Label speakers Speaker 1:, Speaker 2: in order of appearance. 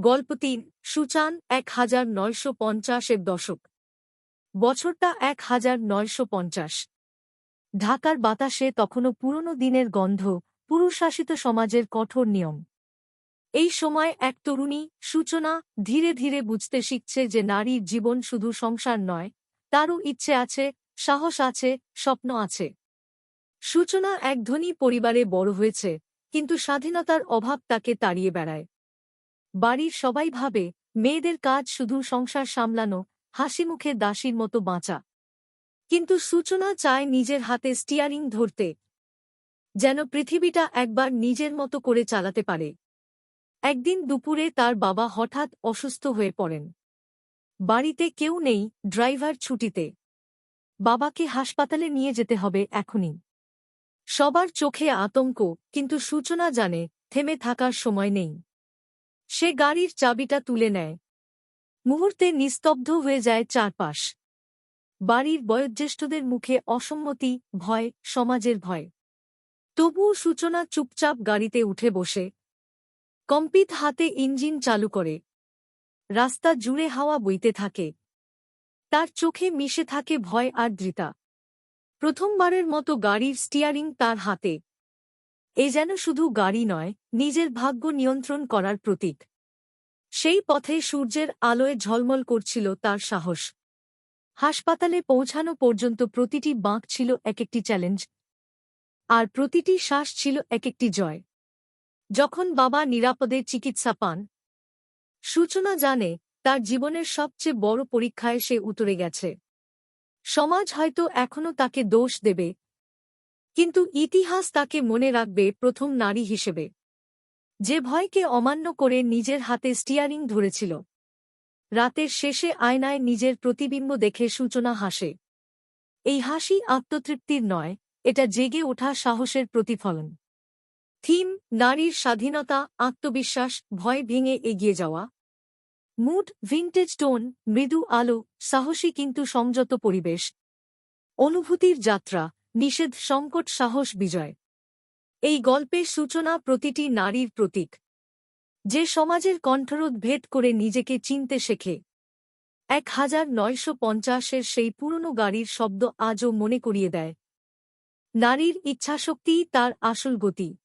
Speaker 1: গল্প তিন সুচান এক হাজার নয়শো পঞ্চাশের দশক। বছরটা এক হাজার নয়শো পঞ্চাশ। ঢাকার বাতাসে তখনও পুরনো দিনের গন্ধ, পুরুষাসিত সমাজের কঠোর নিয়ম। এই সময় এক তরুণী সূচনা ধীরে ধীরে বুঝতে শিখছে যে নারীর জীবন শুধু সংসার নয়, তারও ইচ্ছে আছে, সাহস আছে, স্বপ্ন আছে। সূচনা এক ধনী পরিবারে বড় হয়েছে, কিন্তু স্বাধীনতার অভাব তাকে তাড়িয়ে বেড়ায়। বাড়ির সবাই ভাবে, মেয়েদের কাজ শুধু সংসার সামলানো হাসিমুখে দাসীর মতো বাঁচা। কিন্তু সূচনা চায় নিজের হাতে স্টিয়ারিং ধরতে, যেন পৃথিবীটা একবার নিজের মতো করে চালাতে পারে। একদিন দুপুরে তার বাবা হঠাৎ অসুস্থ হয়ে পড়েন। বাড়িতে কেউ নেই, ড্রাইভার ছুটিতে। বাবাকে হাসপাতালে নিয়ে যেতে হবে এখনই। সবার চোখে আতঙ্ক, কিন্তু সূচনা জানে, থেমে থাকার সময় নেই। সে গাড়ির চাবিটা তুলে নেয়। মুহূর্তে নিস্তব্ধ হয়ে যায় চারপাশ। বাড়ির বয়োজ্যেষ্ঠদের মুখে অসম্মতি, ভয়, সমাজের ভয়। তবুও সূচনা চুপচাপ গাড়িতে উঠে বসে। কম্পিত হাতে ইঞ্জিন চালু করে। রাস্তা জুড়ে হাওয়া বইতে থাকে। তার চোখে মিশে থাকে ভয় আর দৃতা প্রথমবারের মতো গাড়ির স্টিয়ারিং তার হাতে। এ যেন শুধু গাড়ি নয়, নিজের ভাগ্য নিয়ন্ত্রণ করার প্রতীক। সেই পথে সূর্যের আলোয় ঝলমল করছিল তার সাহস। হাসপাতালে পৌঁছানো পর্যন্ত প্রতিটি বাঁক ছিল এক একটি চ্যালেঞ্জ। আর প্রতিটি শ্বাস ছিল এক একটি জয়। যখন বাবা নিরাপদে চিকিৎসা পান, সূচনা জানে তার জীবনের সবচেয়ে বড় পরীক্ষায় সে উতরে গেছে। সমাজ হয়তো এখনও তাকে দোষ দেবে কিন্তু ইতিহাস তাকে মনে রাখবে প্রথম নারী হিসেবে। যে ভয়কে অমান্য করে নিজের হাতে স্টিয়ারিং ধরেছিল। রাতের শেষে আয়নায় নিজের প্রতিবিম্ব দেখে সূচনা হাসে। এই হাসি আত্মতৃপ্তির নয়, এটা জেগে ওঠা সাহসের প্রতিফলন। থিম, নারীর স্বাধীনতা, আত্মবিশ্বাস, ভয় ভেঙে এগিয়ে যাওয়া। মুড, ভিন্টেজ টোন, মৃদু আলো, সাহসী কিন্তু সংযত পরিবেশ। অনুভূতির যাত্রা নিষেধ সংকট সাহস বিজয়। এই গল্পের সূচনা প্রতিটি নারীর প্রতীক। যে সমাজের কণ্ঠরোধ ভেদ করে নিজেকে চিনতে শেখে। এক হাজার নয়শো পঞ্চাশের সেই পুরনো গাড়ির শব্দ আজও মনে করিয়ে দেয়। নারীর ইচ্ছাশক্তিই তার আসল গতি।